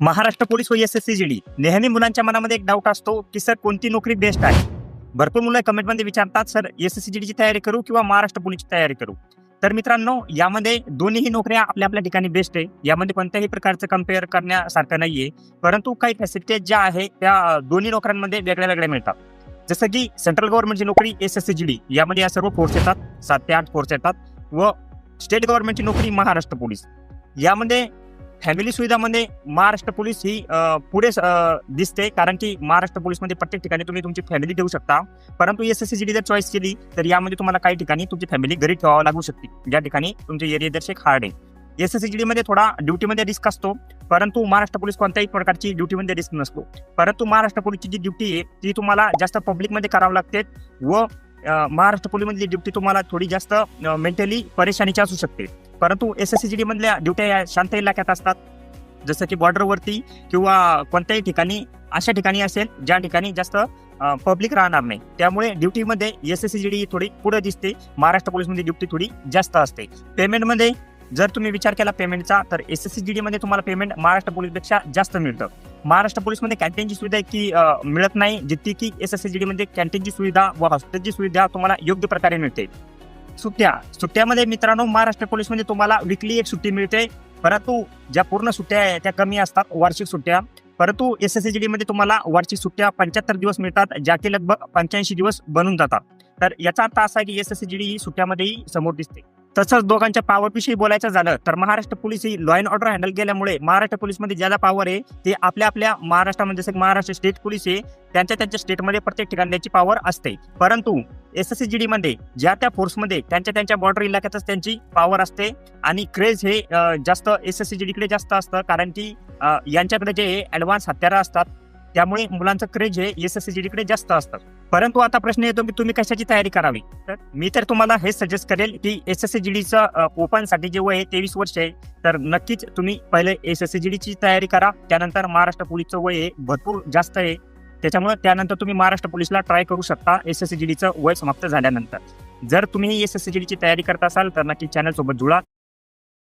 Maharashtra police व S S C G D नेहमी मुलांच्या मनामध्ये एक डाऊट असतो की सर कोणती नोकरी बेस्ट आहे? भरपूर मुलं कमेंटमध्ये विचारतात sir S S C G डीची तयारी करू किंवा महाराष्ट्र पोलीसची तयारी करू? तर मित्रांनो यामध्ये दोन्हीही नोकऱ्या आपल्या आपल्या ठिकाणी बेस्ट आहे. यामध्ये कोणत्याही प्रकारचं कंपेअर करण्यासारखं नाहीये. परंतु काही फॅसिलिटीज ज्या आहे त्या दोन्ही नोकऱ्यांमध्ये वेगळ्या वेगळ्या मिळतात. जसं की सेंट्रल गव्हर्नमेंटची नोकरी S S C G D यामध्ये या सर्व फोर्स येतात. सात ते आठ फोर्स येतात. व स्टेट गव्हर्नमेंटची नोकरी महाराष्ट्र पोलीस. यामध्ये फॅमिली सुविधामध्ये महाराष्ट्र पोलीस ही पुढे दिसते. कारण की महाराष्ट्र पोलीसमध्ये प्रत्येक ठिकाणी तुम्ही तुमची फॅमिली ठेवू शकता. परंतु S S C G D जर चॉईस केली तर यामध्ये तुम्हाला काही ठिकाणी तुमची फॅमिली घरी ठेवावं लागू शकते. ज्या ठिकाणी तुमचे एरिया दर्शक हार्ड आहे. एस एस सी जी डीमध्ये थोडा ड्युटीमध्ये रिस्क असतो. परंतु महाराष्ट्र पोलीस कोणत्याही प्रकारची ड्युटीमध्ये रिस्क नसतो. परंतु महाराष्ट्र पोलीसची जी ड्युटी आहे ती तुम्हाला जास्त पब्लिकमध्ये करावं लागते व महाराष्ट्र पोलीमधली ड्युटी तुम्हाला थोडी जास्त मेंटली परेशानीची असू शकते. परंतु S S C G D मधल्या ड्युट्या या शांत इलाक्यात असतात. जसं की बॉर्डरवरती किंवा कोणत्याही ठिकाणी अशा ठिकाणी असेल ज्या ठिकाणी जास्त पब्लिक राहणार नाही. त्यामुळे ड्युटीमध्ये S S C G D थोडी पुढे दिसते. महाराष्ट्र पोलीसमध्ये ड्युटी थोडी जास्त असते. पेमेंटमध्ये जर तुम्ही विचार केला पेमेंटचा तर एस एस सी जी डीमध्ये तुम्हाला पेमेंट महाराष्ट्र पोलीसपेक्षा जास्त मिळतं. महाराष्ट्र पोलीसमध्ये कॅन्टीनची सुविधा इतकी मिळत नाही जितकी की एस एस सी जी मध्ये कॅन्टीनची सुविधा व हॉस्टेलची सुविधा तुम्हाला योग्य प्रकारे मिळते. सुट्ट्या सुट्ट्यामध्ये मित्रांनो महाराष्ट्र पोलीसमध्ये तुम्हाला विकली एक सुट्टी मिळते. परंतु ज्या पूर्ण सुट्ट्या आहेत त्या कमी असतात वार्षिक सुट्ट्या. परंतु एस एस सी जी मध्ये तुम्हाला वार्षिक सुट्ट्या पंच्याहत्तर दिवस मिळतात ज्या की लगभग पंच्याऐंशी दिवस बनून जातात. तर याचा अर्थ असा आहे की S S C G D ही सुट्ट्यामध्येही समोर दिसते. तसंच दोघांच्या पॉवर विषयी बोलायचं झालं तर महाराष्ट्र पोलीस ही लॉ अँड ऑर्डर हँडल केल्यामुळे महाराष्ट्र पोलीसमध्ये ज्याला पॉवर आहे ते आपल्या आपल्या महाराष्ट्रामध्ये जसं की महाराष्ट्र स्टेट पोलीस आहे त्यांच्या त्यांच्या स्टेटमध्ये प्रत्येक ठिकाणी त्याची पॉवर असते. परंतु एस एस सी जी डीमध्ये ज्या त्या फोर्समध्ये त्यांच्या त्यांच्या बॉर्डर इलाक्यातच त्यांची पॉवर असते. आणि क्रेज हे जास्त एस एस सी जी डीकडे जास्त असतं कारण की यांच्याकडे जे ॲडव्हान्स हत्यारं असतात त्यामुळे मुलांचं क्रेज हे एस एस सी जी डीकडे जास्त असतं. परंतु आता प्रश्न येतो की तुम्ही कशाची तयारी करावी? तर मी तर तुम्हाला हे सजेस्ट करेल की एस एस सी जी डीचं ओपनसाठी जे वय आहे तेवीस वर्ष आहे तर नक्कीच तुम्ही पहिले एस एस सी जी डीची तयारी करा. त्यानंतर महाराष्ट्र पोलीसचं वय हे भरपूर जास्त आहे. त्याच्यामुळे त्यानंतर तुम्ही महाराष्ट्र पोलीसला ट्राय करू शकता एस एस सी जी डीचं वय समाप्त झाल्यानंतर. जर तुम्ही एस एस सी जी डीची तयारी करत असाल तर नक्की चॅनल सोबत जुळा.